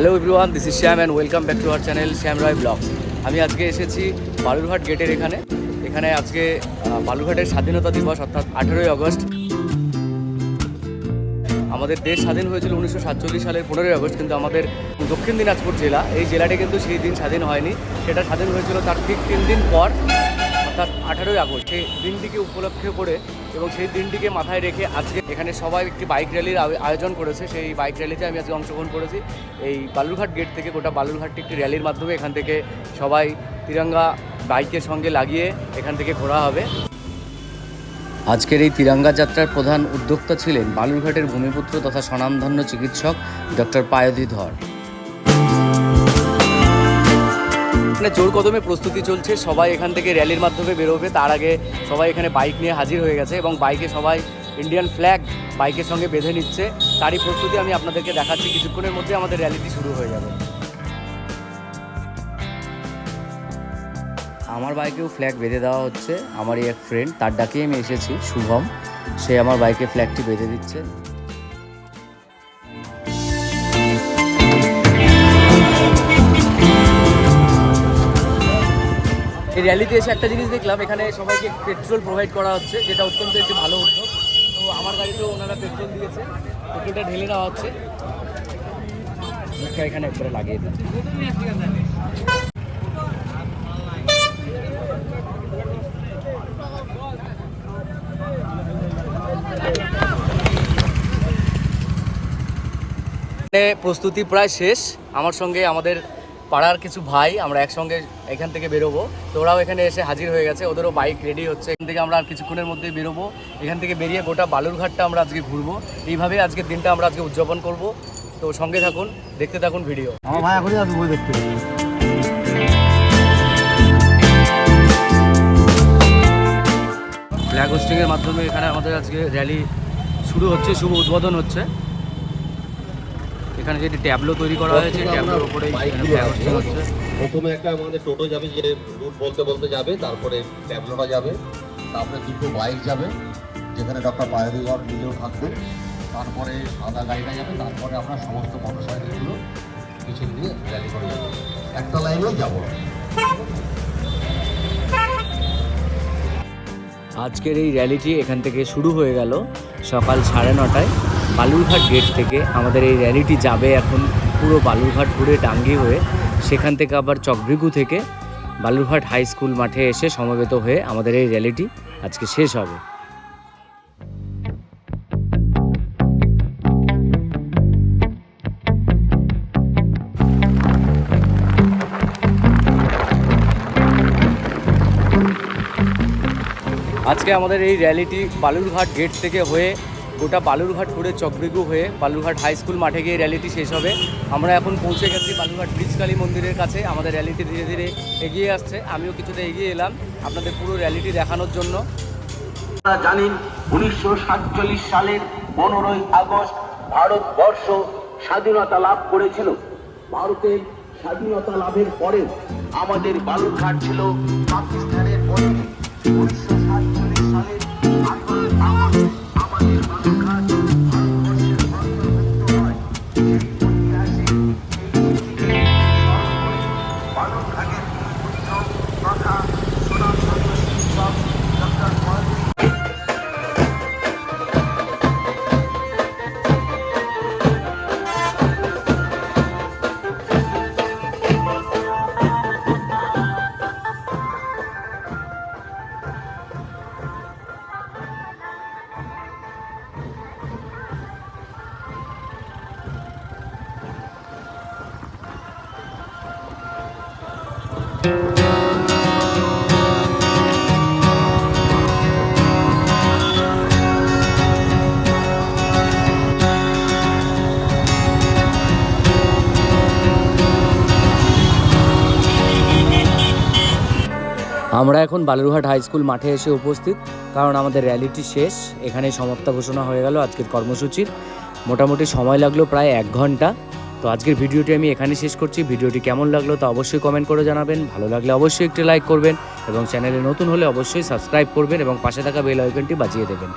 Hello everyone this is Shyam and welcome back to our channel Shyam Roy vlogs আমি আজকে এসেছি বালুরঘাট গেটের এখানে। এখানে আজকে বালুরঘাটের স্বাধীনতা দিবস, অর্থাৎ আঠেরোই আগস্ট। আমাদের দেশ স্বাধীন হয়েছিল উনিশশো সাতচল্লিশ সালের পনেরোই আগস্ট, কিন্তু আমাদের দক্ষিণ দিনাজপুর জেলা, এই জেলাটি কিন্তু সেই দিন স্বাধীন হয়নি। সেটা স্বাধীন হয়েছিল তার ঠিক তিন দিন পর। অর্থাৎ আঠারোই আগস্ট, সেই দিনটিকে উপলক্ষে করে এবং সেই দিনটিকে মাথায় রেখে আজকে এখানে সবাই একটি বাইক র্যালির আয়- আয়োজন করেছে। সেই বাইক র্যালিতে আমি আজকে অংশগ্রহণ করেছি। এই বালুরঘাট গেট থেকে গোটা বালুরঘাটটি একটি র্যালির মাধ্যমে এখান থেকে সবাই তিরঙ্গা বাইকের সঙ্গে লাগিয়ে এখান থেকে ঘোরা হবে। আজকের এই তিরঙ্গা যাত্রার প্রধান উদ্যোক্তা ছিলেন বালুরঘাটের ভূমিপুত্র তথা স্বনামধন্য চিকিৎসক ডক্টর পায়ধি ধর এখানে জোর কদমে প্রস্তুতি চলছে। সবাই এখান থেকে র্যালির মাধ্যমে বেরোবে। তার আগে সবাই এখানে বাইক নিয়ে হাজির হয়ে গেছে এবং বাইকে সবাই ইন্ডিয়ান ফ্ল্যাগ বাইকের সঙ্গে বেঁধে নিচ্ছে। তারই প্রস্তুতি আমি আপনাদেরকে দেখাচ্ছি। কিছুক্ষণের মধ্যে আমাদের র্যালিটি শুরু হয়ে যাবে। আমার বাইকেও ফ্ল্যাগ বেঁধে দেওয়া হচ্ছে। আমারই এক ফ্রেন্ড তার ডাকেই আমি এসেছি, শুভম। সে আমার বাইকে ফ্ল্যাগটি বেঁধে দিচ্ছে। র্যালিতে এসে একটা জিনিস দেখলাম এখানে সবাইকে পেট্রোল প্রোভাইড করা হচ্ছে যেটা অত্যন্ত একটি ভালো উদ্যোগ তো আমার গাড়িতেও ওনারা পেট্রোল দিয়েছে পেট্রোলটা ঢেলে নেওয়া হচ্ছে। এখানে একবারে লাগিয়ে দিচ্ছে প্রস্তুতি প্রায় শেষ। আমার সঙ্গে আমাদের পাড়ার কিছু ভাই আমরা একসঙ্গে এখান থেকে বেরোবো। তো ওরাও এখানে এসে হাজির হয়ে গেছে। ওদেরও বাইক রেডি হচ্ছে। এখান থেকে আমরা আর কিছুক্ষণের মধ্যেই বেরোবো। এখান থেকে বেরিয়ে গোটা বালুরঘাটটা আমরা আজকে ঘুরবো। এইভাবে আজকের দিনটা আমরা আজকে উদযাপন করব। তো সঙ্গে থাকুন দেখতে থাকুন ভিডিও আমার ভাই এখনই আসবে দেখতে। ফ্ল্যাগ হোস্টিংয়ের মাধ্যমে এখানে আমাদের আজকে র্যালি শুরু হচ্ছে শুভ উদ্বোধন হচ্ছে। এখানে যেটি ট্যাবলো তৈরি করা হয়েছে ট্যাবলোর উপরে প্রথমে একটা আমাদের টোটো যাবে যে রুট বলতে বলতে যাবে তারপরে ট্যাবলোটা যাবে তারপরে দুটো বাইক যাবে যেখানে ডক্টর পায়রিগর নিজেও থাকবেন তারপরে সাদা গাড়িটা যাবে তারপরে আমরা সমস্ত মোটর সাইকেলগুলো পিছন দিয়ে র্যালি করে যাব। একটা লাইনেই যাব। আজকের এই র্যালিটি এখান থেকে শুরু হয়ে গেল সকাল সাড়ে নটায়। বালুরঘাট গেট থেকে আমাদের এই র্যালিটি যাবে এখন পুরো বালুরঘাট ঘুরে ডাঙ্গি হয়ে, সেখান থেকে আবার চকভৃগু থেকে বালুরঘাট হাই স্কুল মাঠে এসে সমবেত হয়ে আমাদের এই র্যালিটি আজকে শেষ হবে। আজকে আমাদের এই র্যালিটি বালুরঘাট গেট থেকে হয়ে গোটা বালুরঘাট ঘুরে চকরিগু হয়ে বালুরঘাট হাই স্কুল মাঠে গিয়ে র্যালিটি শেষ হবে। আমরা এখন পৌঁছে গেছি বালুরঘাট ব্রিজকালী মন্দিরের কাছে। আমাদের র্যালিটি ধীরে ধীরে এগিয়ে আসছে। আমিও কিছুটা এগিয়ে এলাম আপনাদের পুরো র্যালিটি দেখানোর জন্য। জানেন, উনিশশো সাতচল্লিশ সালের পনেরোই আগস্ট ভারতবর্ষ স্বাধীনতা লাভ করেছিল। ভারতের স্বাধীনতা লাভের পরে আমাদের বালুরঘাট ছিল পাকিস্তানের আমরা এখন বালুরঘাট হাই স্কুল মাঠে এসে উপস্থিত, কারণ আমাদের র্যালিটি শেষ। এখানেই সমাপ্তা ঘোষণা হয়ে গেল আজকের কর্মসূচির। মোটামুটি সময় লাগল প্রায় এক ঘণ্টা। তো আজকের ভিডিওটি আমি এখানে শেষ করছি। ভিডিওটি কেমন লাগল তা অবশ্যই কমেন্ট করে জানাবেন। ভালো লাগলে অবশ্যই একটি লাইক করবেন এবং চ্যানেলে নতুন হলে অবশ্যই সাবস্ক্রাইব করবেন এবং পাশে থাকা বেল আইকনটি বাজিয়ে দেবেন।